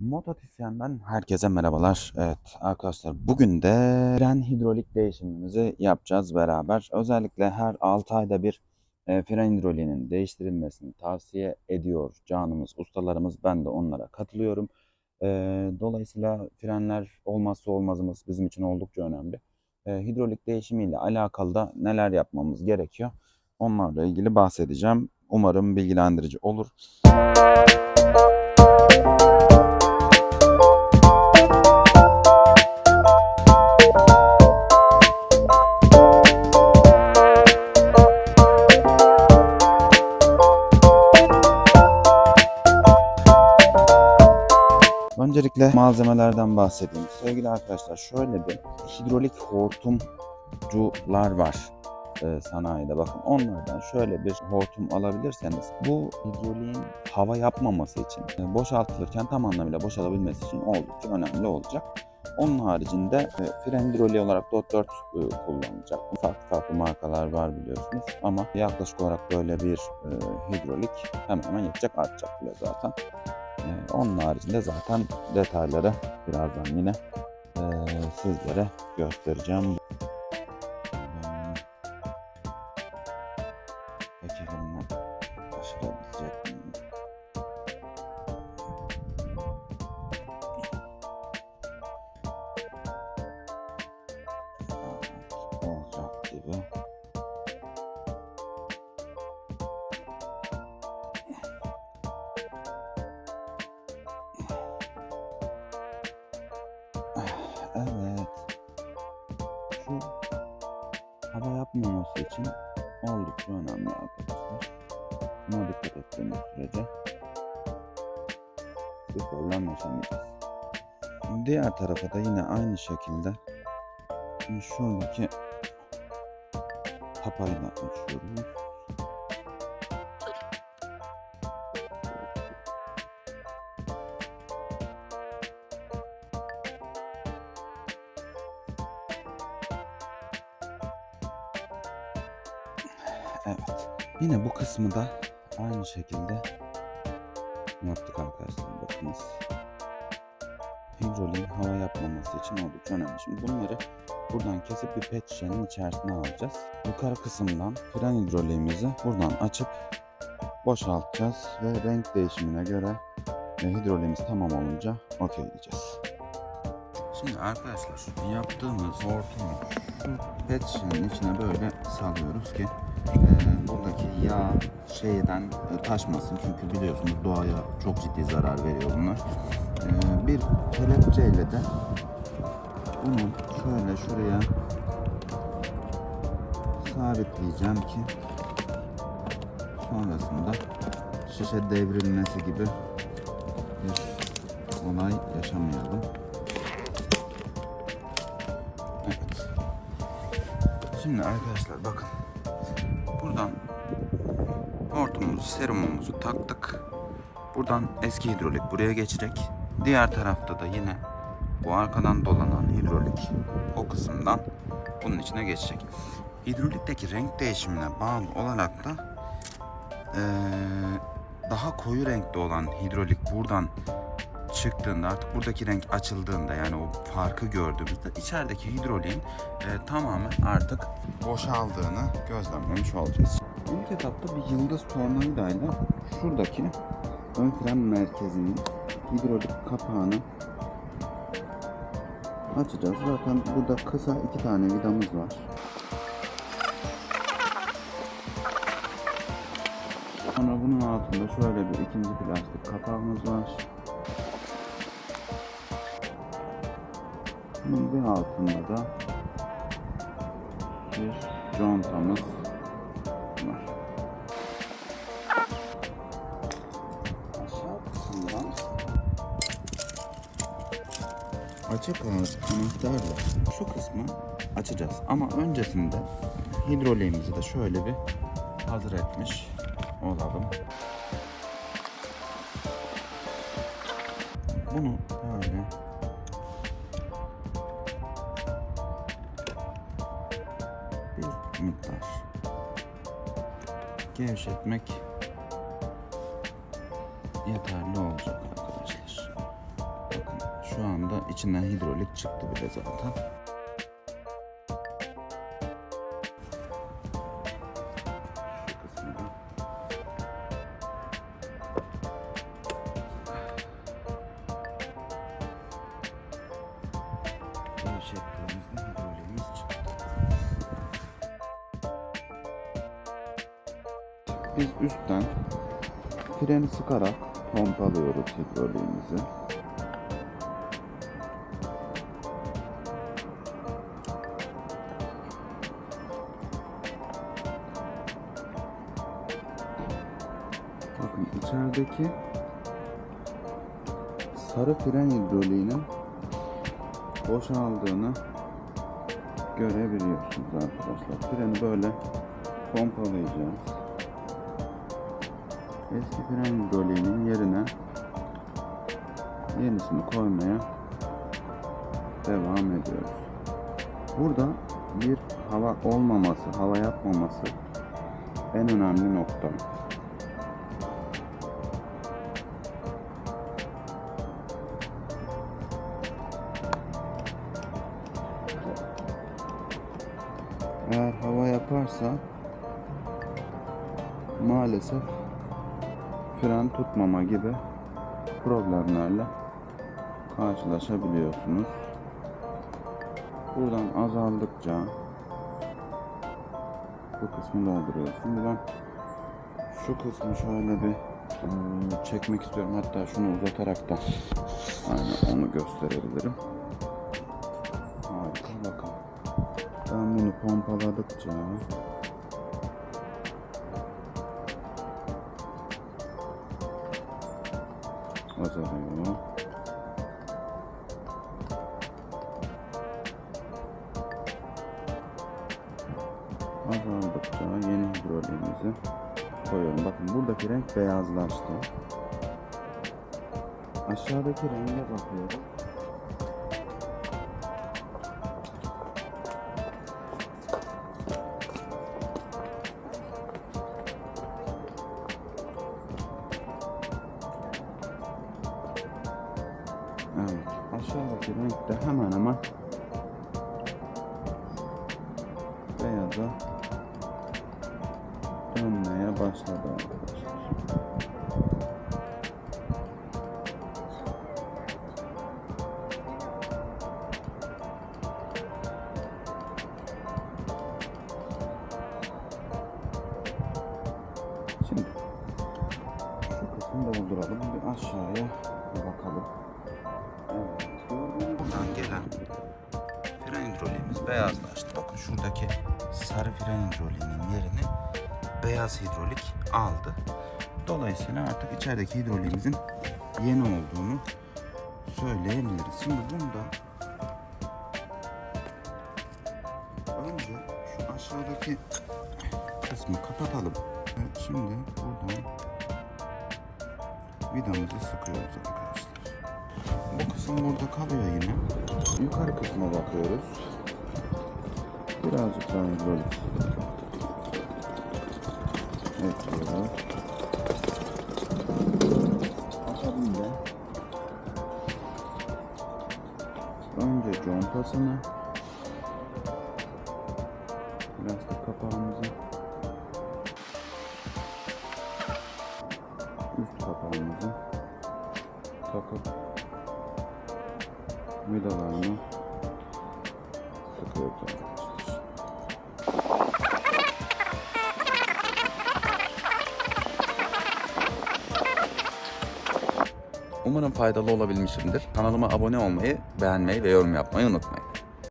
Mototisyen'den herkese merhabalar. Evet arkadaşlar bugün de fren hidrolik değişimimizi yapacağız beraber. Özellikle her 6 ayda bir e, fren hidroliğinin değiştirilmesini tavsiye ediyor canımız ustalarımız. Ben de onlara katılıyorum. E, dolayısıyla frenler olmazsa olmazımız bizim için oldukça önemli. E, hidrolik değişimiyle alakalı da neler yapmamız gerekiyor onlarla ilgili bahsedeceğim. Umarım bilgilendirici olur. Malzemelerden bahsedeyim. Sevgili arkadaşlar şöyle bir hidrolik hortumcular var e, sanayide bakın onlardan şöyle bir hortum alabilirseniz bu hidroliğin hava yapmaması için e, boşaltılırken tam anlamıyla boşalabilmesi için oldukça önemli olacak. Onun haricinde e, fren hidroliği olarak Dot 4 e, kullanılacak. Farklı farklı markalar var biliyorsunuz ama yaklaşık olarak böyle bir e, hidrolik hemen hemen yetecek artacak bile zaten. E, onun haricinde zaten detayları birazdan yine e, sizlere göstereceğim. Hava yapmaması için oldukça önemli arkadaşlar. Buna dikkat ettiğimiz sürece bir problem yaşamayacağız. Diğer tarafa da yine aynı şekilde şuradaki tapayla açıyoruz. Evet. Yine bu kısmı da aynı şekilde yaptık arkadaşlar bakınız. Hidroliğin hava yapmaması için oldukça önemli. Şimdi bunları buradan kesip bir pet şişenin içerisine alacağız. Yukarı kısımdan fren hidroliğimizi buradan açıp boşaltacağız ve renk değişimine göre e, hidroliğimiz tamam olunca okey diyeceğiz. Şimdi arkadaşlar yaptığımız hortumu pet şişenin içine böyle salıyoruz ki buradaki yağ şeyden e, taşmasın çünkü biliyorsunuz doğaya çok ciddi zarar veriyor bunlar. E, bir kelepçeyle de bunu şöyle şuraya sabitleyeceğim ki sonrasında şişe devrilmesi gibi bir olay yaşamayalım. Evet. Şimdi arkadaşlar bakın. Buradan hortumumuzu, serumumuzu taktık. Buradan eski hidrolik buraya geçecek. Diğer tarafta da yine bu arkadan dolanan hidrolik o kısımdan bunun içine geçecek. Hidrolikteki renk değişimine bağlı olarak da eee, daha koyu renkte olan hidrolik buradan çıktığında artık buradaki renk açıldığında yani o farkı gördüğümüzde içerideki hidroliğin e, tamamen artık boşaldığını gözlemlemiş olacağız. İlk etapta bir yıldız tornavidayla şuradaki ön fren merkezinin hidrolik kapağını açacağız. Zaten burada kısa iki tane vidamız var. Sonra bunun altında şöyle bir ikinci plastik kapağımız var. Bunun altında da bir contamız var. Aşağı kısımdan açık ağız anahtarla şu kısmı açacağız. Ama öncesinde hidroleğimizi de şöyle bir hazır etmiş olalım. Bunu gevşetmek yeterli olacak arkadaşlar. Şu anda içinden hidrolik çıktı bile zaten. Şu Biz üstten freni sıkarak pompalıyoruz hidroliğimizi. Bakın içerideki sarı fren hidroliğinin boşaldığını görebiliyorsunuz arkadaşlar. Freni böyle pompalayacağız. Eski fren hidroliğinin yerine yenisini koymaya devam ediyoruz. Burada bir hava olmaması, hava yapmaması en önemli nokta. Eğer hava yaparsa maalesef fren tutmama gibi problemlerle karşılaşabiliyorsunuz. Buradan azaldıkça bu kısmı dolduruyoruz. Şimdi ben şu kısmı şöyle bir ıı, çekmek istiyorum. Hatta şunu uzatarak da aynen onu gösterebilirim. Harika bakın. Ben bunu pompaladıkça azalıyor. Azaldıkça yeni hidroliğimizi koyuyorum. Bakın buradaki renk beyazlaştı. Aşağıdaki renge bakıyoruz. De hemen hemen beyaza dönmeye başladı arkadaşlar. Şimdi şu kısmı dolduralım. Bir aşağıya bakalım. Beyazlaştı. Bakın şuradaki sarı fren hidroliğinin yerini beyaz hidrolik aldı. Dolayısıyla artık içerideki hidroliğimizin yeni olduğunu söyleyebiliriz. Şimdi bunda önce şu aşağıdaki kısmı kapatalım. Ve şimdi buradan vidamızı sıkıyoruz arkadaşlar. Bu kısım burada kalıyor yine. Yukarı kısma bakıyoruz. Birazcık daha hidrolik ekliyoruz. Akabinde önce contasını lastik kapağımızı üst kapağımızı takıp vidalarını sıkıyoruz arkadaşlar. Umarım faydalı olabilmişimdir. Kanalıma abone olmayı, beğenmeyi ve yorum yapmayı unutmayın.